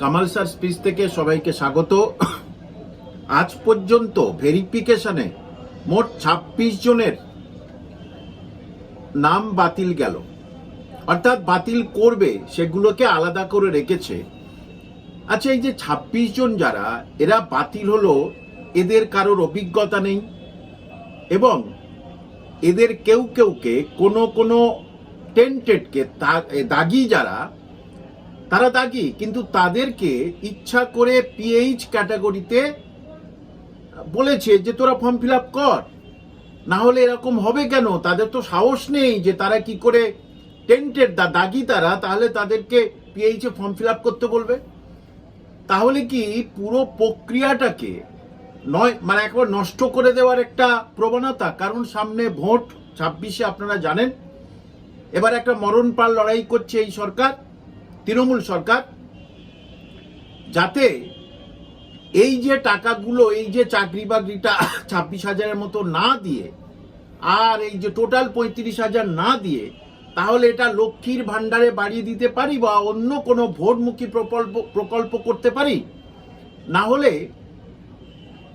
Kamal sir speech থেকে সবাইকে স্বাগত। আজ পর্যন্ত ভেরিফিকেশনে মোট ছাব্বিশ জনের নাম বাতিল গেল। অর্থাৎ বাতিল করবে, সেগুলোকে আলাদা করে রেখেছে। আচ্ছা এই যে ছাব্বিশ জন যারা, এরা বাতিল হলো, এদের কারোর অভিজ্ঞতা নেই। এবং এদের কেউ কেউকে কোনো কোনো টেন্টেডকে দাগি যারা তারা দাগি কিন্তু তাদেরকে ইচ্ছা করে পিএইচ ক্যাটাগরিতে বলেছে যে, তোরা ফর্ম ফিল আপ কর। না হলে এরকম হবে কেন? তাদের তো সাহস নেই যে তারা কি করে টেন্টেড দা দাগি তারা, তাহলে তাদেরকে পিএইচ ফর্ম ফিল আপ করতে বলবে। তাহলে কি পুরো প্রক্রিয়াটাকে নয় মানে একবার নষ্ট করে দেওয়ার একটা প্রবণতা? কারণ সামনে ভোট, ছাব্বিশে আপনারা জানেন। এবার একটা মরণপাল লড়াই করছে এই সরকার। তৃণমূল সরকার যাতে এই যে টাকাগুলো, এই যে চাকরি বাকরিটা ছাব্বিশ হাজারের মতো না দিয়ে আর এই যে টোটাল পঁয়ত্রিশ হাজার না দিয়ে, তাহলে এটা লক্ষ্মীর ভান্ডারে বাড়িয়ে দিতে পারি বা অন্য কোনো ভোটমুখী প্রকল্প প্রকল্প করতে পারি? না হলে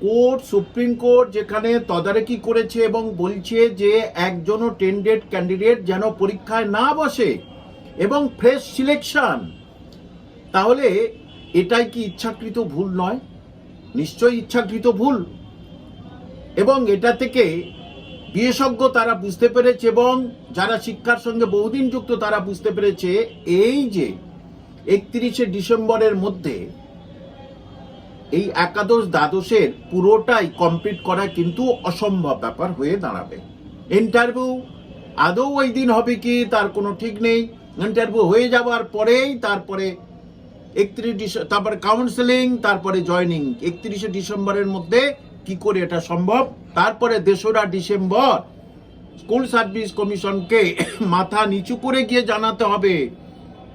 কোর্ট, সুপ্রিম কোর্ট যেখানে তদারকি করেছে এবং বলছে যে একজনও টেন্ডেড ক্যান্ডিডেট যেন পরীক্ষায় না বসে এবং ফ্রেশ সিলেকশন তাহলে এটাই কি ইচ্ছাকৃত ভুল নয়? নিশ্চয়ই ইচ্ছাকৃত ভুল। এবং এটা থেকে বিশেষজ্ঞ তারা বুঝতে পেরেছে এবং যারা শিক্ষার সঙ্গে বহুদিন যুক্ত তারা বুঝতে পেরেছে এই যে একত্রিশে ডিসেম্বরের মধ্যে এই একাদশ দ্বাদশের পুরোটাই কমপ্লিট করা কিন্তু অসম্ভব ব্যাপার হয়ে দাঁড়াবে। ইন্টারভিউ আদৌ ওই দিন হবে কি, তার কোনো ঠিক নেই। ইন্টারভিউ হয়ে যাওয়ার পরেই তারপরে একত্রিশ তারপরে কাউন্সেলিং তারপরে জয়নিং একত্রিশে ডিসেম্বরের মধ্যে কি করে এটা সম্ভব? তারপরে তেসরা ডিসেম্বর স্কুল সার্ভিস কমিশনকে মাথা নিচু করে গিয়ে জানাতে হবে,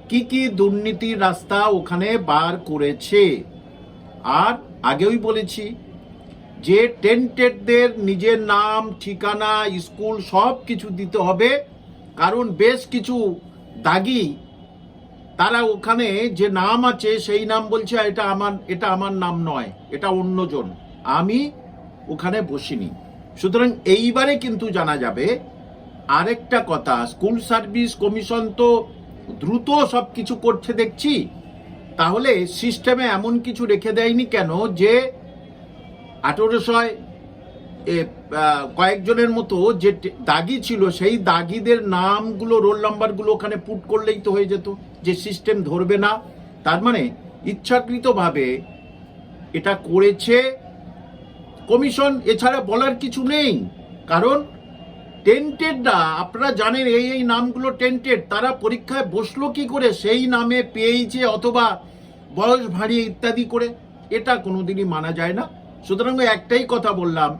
কি কি দুর্নীতির রাস্তা ওখানে বার করেছে। আর আগেই বলেছি যে টেন্টেডদের নিজের নাম, ঠিকানা স্কুল সব কিছু দিতে হবে, কারণ বেশ কিছু দাগি। তারা ওখানে যে নাম আছে, সেই নাম বলছে এটা আমার এটা আমার নাম নয়, এটা অন্যজন। আমি ওখানে বসিনি। সুতরাং এইবারে কিন্তু জানা যাবে, আরেকটা কথা, স্কুল সার্ভিস কমিশন তো দ্রুত সব কিছু করছে দেখছি। তাহলে সিস্টেমে এমন কিছু রেখে দেয়নি কেন যে আঠেরোশয় কয়েকজনের মতো যে দাগি ছিল, সেই দাগিদের নামগুলো রোল নাম্বারগুলো ওখানে পুট করলেই তো হয়ে যেত। যে সিস্টেম ধরবে না, তার মানে ইচ্ছাকৃতভাবে এটা করেছে কমিশন এছাড়া বলার কিছু নেই। কারণ টেন্টেডরা আপনারা জানেন এই এই নামগুলো টেন্টেড তারা পরীক্ষায় বসল কি করে, সেই নামে পেয়েছে অথবা বয়স ভারিয়ে ইত্যাদি করে। এটা কোনোদিনই মানা যায় না। সুতরাং একটাই কথা বললাম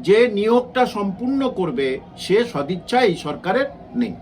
যে নিয়োগটা সম্পূর্ণ করবে সে সদিচ্ছা এই সরকারের নেই।